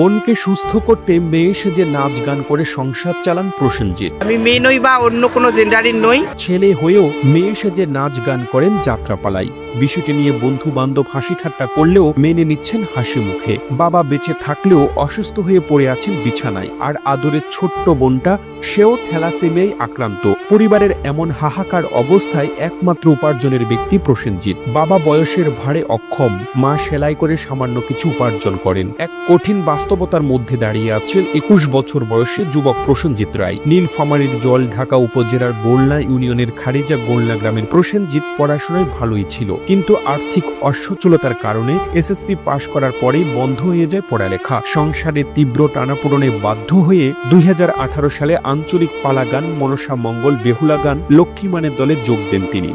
বোনকে সুস্থ করতে মেয়ে সেজে নাচ গান করে সংসার চালান প্রসেনজিৎ। আমি মেয়ে নই বা অন্য কোনো জেন্ডারের নই। ছেলে হয়েও মেয়ে সেজে নাচ গান করেন যাত্রাপালাই। বিষয়টি নিয়ে বন্ধু বান্ধব হাসি ঠাট্টা করলেও মেনে নিচ্ছেন হাসি মুখে। বাবা বেঁচে থাকলেও অসুস্থ হয়ে পড়ে আছেন বিছানায়। আর আদরের ছোট্ট বোনটা সেও থ্যালাসেমিয়ায় আক্রান্ত। পরিবারের এমন হাহাকার অবস্থায় একমাত্র উপার্জনের ব্যক্তি প্রসেনজিৎ। বাবা বয়সের ভারে অক্ষম মা সেলাই করে সামান্য কিছু উপার্জন করেন। এক কঠিন বাস্তবতার মধ্যে দাঁড়িয়ে আছেন একুশ বছর বয়সে যুবক প্রসেনজিৎ রায়। নীলফামারীর জল ঢাকা উপজেলার গোলনা ইউনিয়নের খারিজা গোলনা গ্রামের প্রসেনজিৎ পড়াশোনায় ভালোই ছিল, কিন্তু আর্থিক অসচ্ছলতার কারণে এসএসসি পাশ করার পরেই বন্ধ হয়ে যায় পড়ালেখা। সংসারে তীব্র টানাপোড়নে বাধ্য হয়ে দুই হাজার আঠারো সালে আঞ্চলিক পালা গান মনসা মঙ্গল বেহুলা গান লক্ষ্মীমানের দলে যোগ দেন তিনি।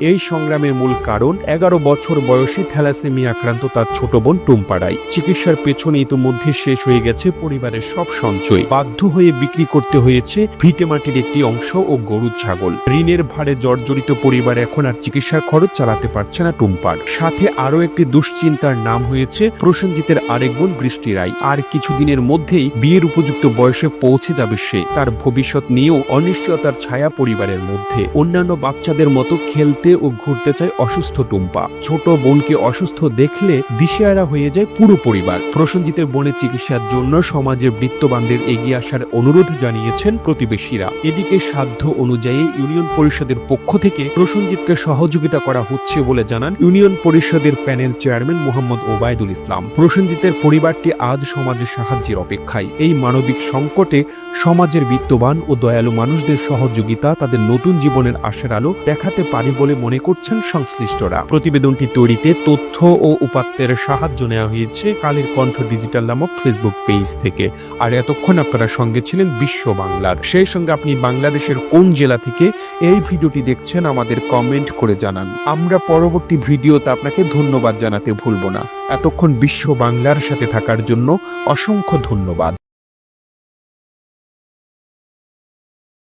এই সংগ্রামের মূল কারণ, এগারো বছর বয়সী থ্যালাসেমিয়া আক্রান্ত তার ছোট বোন টুম্পাড়াই চিকিৎসার পেছনে ইতিমধ্যে শেষ হয়ে গেছে পরিবারের সব সঞ্চয়। বাধ্য হয়ে বিক্রি করতে হয়েছে ভিটেমাটির একটি অংশ ও গরু ছাগল। ঋণের ভারে জর্জরিত পরিবার এখন আর চিকিৎসার খরচ চালাতে পারছে না টুম্পার। সাথে আরও একটি দুশ্চিন্তার নাম হয়েছে প্রসেনজিতের আরেক বোন বৃষ্টি রায়। আর কিছুদিনের মধ্যেই বিয়ের উপযুক্ত বয়সে পৌঁছে যাবে সে। তার ভবিষ্যৎ নিয়েও অনিশ্চয়তার ছায়া পরিবারের মধ্যে। অন্যান্য বাচ্চাদের মতো খেলতে ও ঘুরতে চায় অসুস্থ টুম্পা। ছোট বোনকে অসুস্থ দেখলে দিশেহারা হয়ে যায় পুরো পরিবার। প্রসেনজিতের বোনের চিকিৎসার জন্য সমাজের বৃত্তবানদের এগিয়ে আসার অনুরোধ জানিয়েছেন প্রতিবেশীরা। এদিকে সাধ্য অনুযায়ী ইউনিয়ন পরিষদের পক্ষ থেকে প্রসেনজিৎকে সহযোগিতা করা হচ্ছে বলে জানান ইউনিয়ন পরিষদের প্যানেল চেয়ারম্যান মোহাম্মদ ওবায়দুল ইসলাম। প্রসেনজিতের পরিবারটি আজ সমাজের সাহায্যের অপেক্ষায়। এই মানবিক সংকটে সমাজের বিত্তবান ও দয়ালু মানুষদের সহযোগিতা তাদের নতুন জীবনের আশার আলো দেখাতে পারে বলে মনে করছেন সংশ্লিষ্টরা। প্রতিবেদনটি তৈরিতে তথ্য ও উপাত্তের সাহায্য নেওয়া হয়েছে কালের কণ্ঠ ডিজিটাল নামক ফেসবুক পেজ থেকে। আর এতক্ষণ আপনারা সঙ্গে ছিলেন বিশ্ব বাংলার। সেই সঙ্গে আপনি বাংলাদেশের কোন জেলা থেকে এই ভিডিওটি দেখছেন আমাদের কমেন্ট করে জানান। আমরা পরবর্তী ভিডিওতে আপনাকে ধন্যবাদ জানাতে ভুলব না। এতক্ষণ বিশ্ব বাংলার সাথে থাকার জন্য অসংখ্য ধন্যবাদ।